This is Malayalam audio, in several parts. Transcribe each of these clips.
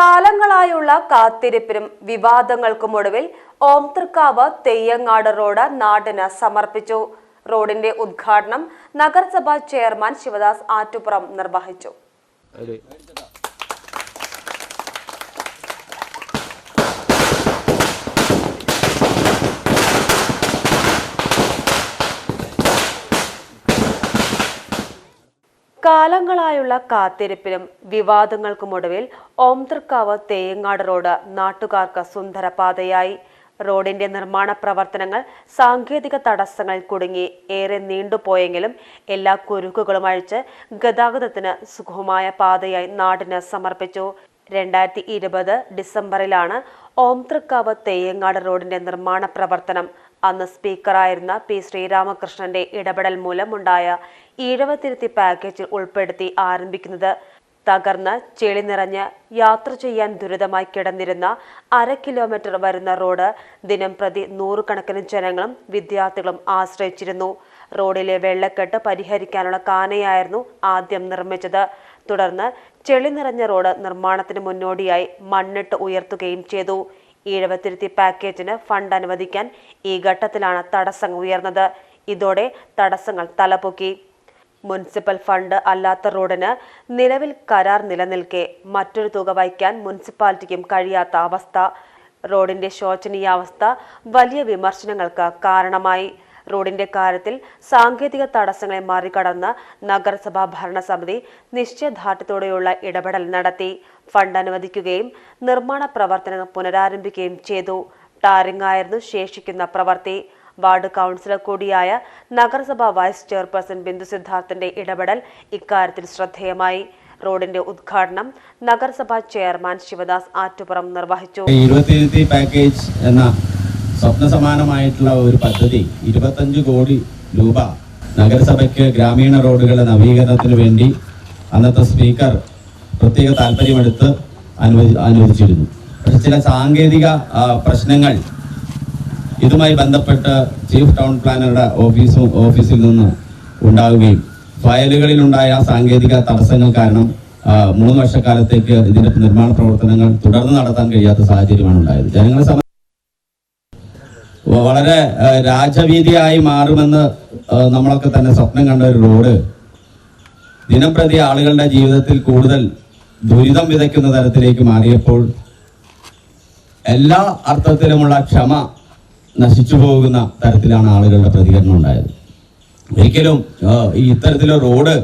കാലങ്ങളായുള്ള കാത്തിരിപ്പിനും വിവാദങ്ങൾക്കും ഒടുവിൽ ഓംതൃക്കാവ് തെയ്യങ്ങാട് റോഡ് നാടിന് സമർപ്പിച്ചു. റോഡിന്റെ ഉദ്ഘാടനം നഗരസഭാ ചെയർമാൻ ശിവദാസ് ആറ്റുപുറം നിർവഹിച്ചു. കാലങ്ങളായുള്ള കാത്തിരിപ്പിനും വിവാദങ്ങൾക്കുമൊടുവിൽ ഓംതൃക്കാവ് തേയങ്ങാട് റോഡ് നാട്ടുകാർക്ക് സുന്ദരപാതയായി. റോഡിന്റെ നിർമ്മാണ പ്രവർത്തനങ്ങൾ സാങ്കേതിക തടസ്സങ്ങൾ കുടുങ്ങി ഏറെ നീണ്ടുപോയെങ്കിലും എല്ലാ കുരുക്കുകളും അഴിച്ച് ഗതാഗതത്തിന് സുഖമായ പാതയായി നാടിന് സമർപ്പിച്ചു. രണ്ടായിരത്തി ഇരുപത് ഡിസംബറിലാണ് ഓംതൃക്കാവ് തേയങ്ങാട് റോഡിന്റെ നിർമ്മാണ പ്രവർത്തനം അന്ന് സ്പീക്കറായിരുന്ന പി ശ്രീരാമകൃഷ്ണന്റെ ഇടപെടൽ മൂലമുണ്ടായ ഈഴവ ഈഴവത്തിരുത്തി പാക്കേജിൽ ഉൾപ്പെടുത്തി ആരംഭിക്കുന്നത്. തകർന്ന് ചെളി നിറഞ്ഞ് യാത്ര ചെയ്യാൻ ദുരിതമായി കിടന്നിരുന്ന അര കിലോമീറ്റർ വരുന്ന റോഡ് ദിനം പ്രതി നൂറുകണക്കിന് ജനങ്ങളും വിദ്യാർത്ഥികളും ആശ്രയിച്ചിരുന്നു. റോഡിലെ വെള്ളക്കെട്ട് പരിഹരിക്കാനുള്ള കാനയായിരുന്നു ആദ്യം നിർമ്മിച്ചത്. തുടർന്ന് ചെളി നിറഞ്ഞ റോഡ് നിർമ്മാണത്തിന് മുന്നോടിയായി മണ്ണിട്ട് ഉയർത്തുകയും ചെയ്തു. ഈഴവത്തിരുത്തി പാക്കേജിന് ഫണ്ട് അനുവദിക്കാൻ ഈ ഘട്ടത്തിലാണ് തടസ്സങ്ങൾ ഉയർന്നത്. ഇതോടെ തടസ്സങ്ങൾ തലപൊക്കി. മുനിസിപ്പൽ ഫണ്ട് അല്ലാത്ത റോഡിന് നിലവിൽ കരാർ നിലനിൽക്കെ മറ്റൊരു തുക വയ്ക്കാൻ മുനിസിപ്പാലിറ്റിക്കും കഴിയാത്ത അവസ്ഥ. റോഡിന്റെ ശോചനീയാവസ്ഥ വലിയ വിമർശനങ്ങൾക്ക് കാരണമായി. റോഡിന്റെ കാര്യത്തിൽ സാങ്കേതിക തടസ്സങ്ങളെ മറികടന്ന് നഗരസഭാ ഭരണസമിതി നിശ്ചയദാർഢ്യത്തോടെയുള്ള ഇടപെടൽ നടത്തി. ഫണ്ട് അനുവദിക്കുകയും നിർമ്മാണ പ്രവർത്തനങ്ങൾ പുനരാരംഭിക്കുകയും ചെയ്തു. ടാറിംഗ് ആയിരുന്നു ശേഷിക്കുന്ന പ്രവൃത്തി. വാർഡ് കൗൺസിലർ കൂടിയായ നഗരസഭാ വൈസ് ചെയർപേഴ്സൺ ബിന്ദു സിദ്ധാർത്ഥന്റെ ഇടപെടൽ ഇക്കാര്യത്തിൽ ശ്രദ്ധേയമായി. റോഡിന്റെ ഉദ്ഘാടനം നഗരസഭാ ചെയർമാൻ ശിവദാസ് ആറ്റുപുറം നിർവഹിച്ചു. പാക്കേജ് എന്ന സ്വപ്ന സമാനമായിട്ടുള്ള ഒരു പദ്ധതി. ഇരുപത്തഞ്ച് കോടി രൂപ നഗരസഭയ്ക്ക് ഗ്രാമീണ റോഡുകളുടെ നവീകരണത്തിന് വേണ്ടി അന്നത്തെ സ്പീക്കർ പ്രത്യേക താല്പര്യമെടുത്ത് അനുവദി അനുവദിച്ചിരുന്നു. പക്ഷെ ചില സാങ്കേതിക പ്രശ്നങ്ങൾ ഇതുമായി ബന്ധപ്പെട്ട് ചീഫ് ടൗൺ പ്ലാനറുടെ ഓഫീസും ഓഫീസിൽ നിന്ന് ഉണ്ടാവുകയും ഫയലുകളിലുണ്ടായ സാങ്കേതിക തടസ്സങ്ങൾ കാരണം മൂന്ന് വർഷക്കാലത്തേക്ക് ഇതിന്റെ നിർമ്മാണ പ്രവർത്തനങ്ങൾ തുടർന്ന് നടത്താൻ കഴിയാത്ത സാഹചര്യമാണ് ഉണ്ടായത് ജനങ്ങളെ വളരെ രാജവീതിയായി മാറുമെന്ന് നമ്മളൊക്കെ തന്നെ സ്വപ്നം കണ്ട ഒരു റോഡ്. ദിനംപ്രതി ആളുകളുടെ ജീവിതത്തിൽ കൂടുതൽ ദുരിതം വിതയ്ക്കുന്ന തരത്തിലേക്ക് മാറിയപ്പോൾ എല്ലാ അർത്ഥത്തിലുമുള്ള ക്ഷമ നശിച്ചു പോകുന്ന തരത്തിലാണ് ആളുകളുടെ പ്രതികരണം ഉണ്ടായത്. ഒരിക്കലും ഈ ഇത്തരത്തിലൊരു റോഡ്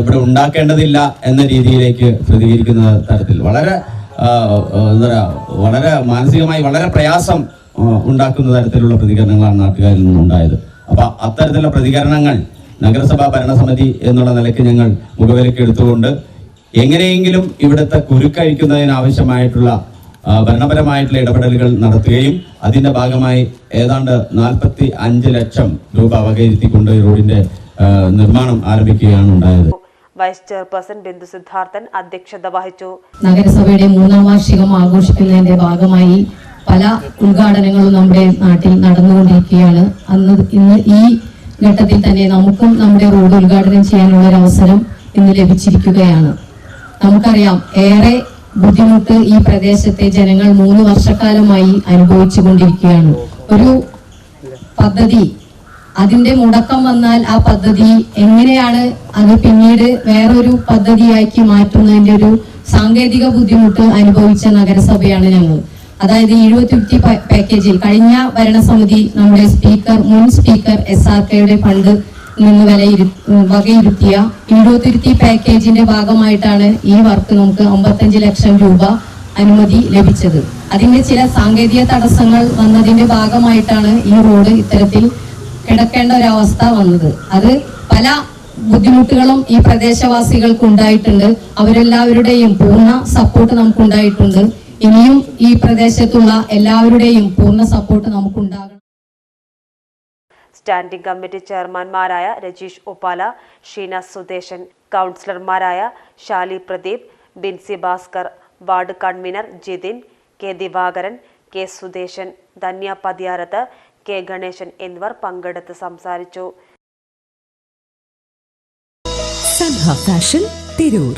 ഇവിടെ ഉണ്ടാക്കേണ്ടതില്ല എന്ന രീതിയിലേക്ക് പ്രതികരിക്കുന്ന തരത്തിൽ വളരെ എന്താ പറയുക വളരെ മാനസികമായി വളരെ പ്രയാസം ഉണ്ടാക്കുന്ന തരത്തിലുള്ള പ്രതികരണങ്ങളാണ് നാട്ടുകാരിൽ നിന്നുണ്ടായത്. അപ്പൊ അത്തരത്തിലുള്ള പ്രതികരണങ്ങൾ നഗരസഭാ ഭരണസമിതി എന്നുള്ള നിലയ്ക്ക് ഞങ്ങൾ മുഖവിലയ്ക്ക് എടുത്തുകൊണ്ട് എങ്ങനെയെങ്കിലും ഇവിടുത്തെ കുരുക്കഴിക്കുന്നതിനാവശ്യമായിട്ടുള്ള ഭരണപരമായിട്ടുള്ള ഇടപെടലുകൾ നടത്തുകയും അതിന്റെ ഭാഗമായി ഏതാണ്ട് നാൽപ്പത്തി അഞ്ച് ലക്ഷം രൂപ വകയിരുത്തിക്കൊണ്ട് ഈ റോഡിന്റെ നിർമ്മാണം ആരംഭിക്കുകയാണ് ഉണ്ടായത്. വൈസ് ചെയർപേഴ്സൺ ബിന്ദു സിദ്ധാർത്ഥൻ അധ്യക്ഷത വഹിച്ചു. നഗരസഭയുടെ മൂന്നാം വാർഷികം ആഘോഷിക്കുന്നതിന്റെ ഭാഗമായി പല ഉദ്ഘാടനങ്ങളും നമ്മുടെ നാട്ടിൽ നടന്നുകൊണ്ടിരിക്കുകയാണ്. അന്ന് ഇന്ന് ഈ ഘട്ടത്തിൽ തന്നെ നമുക്കും നമ്മുടെ റോഡ് ഉദ്ഘാടനം ചെയ്യാനുള്ള ഒരു അവസരം ഇന്ന് ലഭിച്ചിരിക്കുകയാണ്. നമുക്കറിയാം ഏറെ ബുദ്ധിമുട്ട് ഈ പ്രദേശത്തെ ജനങ്ങൾ മൂന്ന് വർഷക്കാലമായി അനുഭവിച്ചു കൊണ്ടിരിക്കുകയാണ് ഒരു പദ്ധതി അതിന്റെ മുടക്കം വന്നാൽ ആ പദ്ധതി എങ്ങനെയാണ് അത് പിന്നീട് വേറൊരു പദ്ധതിയാക്കി മാറ്റുന്നതിന്റെ ഒരു സാങ്കേതിക ബുദ്ധിമുട്ട് അനുഭവിച്ച നഗരസഭയാണ് ഞങ്ങൾ. അതായത് എഴുപത്തി പാക്കേജിൽ കഴിഞ്ഞ ഭരണസമിതി നമ്മുടെ സ്പീക്കർ മുൻ സ്പീക്കർ എസ് ആർ കെയുടെ ഫണ്ട് നിന്ന് വിലയിരു വകയിരുത്തിയ എഴുപത്തിരുത്തി പാക്കേജിന്റെ ഭാഗമായിട്ടാണ് ഈ വർക്ക് നമുക്ക് അമ്പത്തഞ്ച് ലക്ഷം രൂപ അനുമതി ലഭിച്ചത്. അതിന്റെ ചില സാങ്കേതിക തടസ്സങ്ങൾ വന്നതിന്റെ ഭാഗമായിട്ടാണ് ഈ റോഡ് ഇത്തരത്തിൽ കിടക്കേണ്ട ഒരവസ്ഥ വന്നത്. അത് പല ബുദ്ധിമുട്ടുകളും ഈ പ്രദേശവാസികൾക്ക് ഉണ്ടായിട്ടുണ്ട് അവരെല്ലാവരുടെയും പൂർണ സപ്പോർട്ട് നമുക്കുണ്ടായിട്ടുണ്ട്. ഇനിയും ഈ പ്രദേശത്തുള്ള എല്ലാവരുടെയും പൂർണ സപ്പോർട്ട് നമുക്കുണ്ടാകണം. സ്റ്റാൻഡിംഗ് കമ്മിറ്റി ചെയർമാൻമാരായ രജീഷ് ഒപ്പാല ഷീന സുദേശൻ കൗൺസിലർമാരായ Shali Pradeep Binsi Bhaskar ward convener Jithin K Divakaran K Sudeshan Dhanya Pathiyarath K Ganeshan എന്നിവർ പങ്കെടുത്ത് സംസാരിച്ചു. സൻഹ ഫാഷൻ തിരൂർ.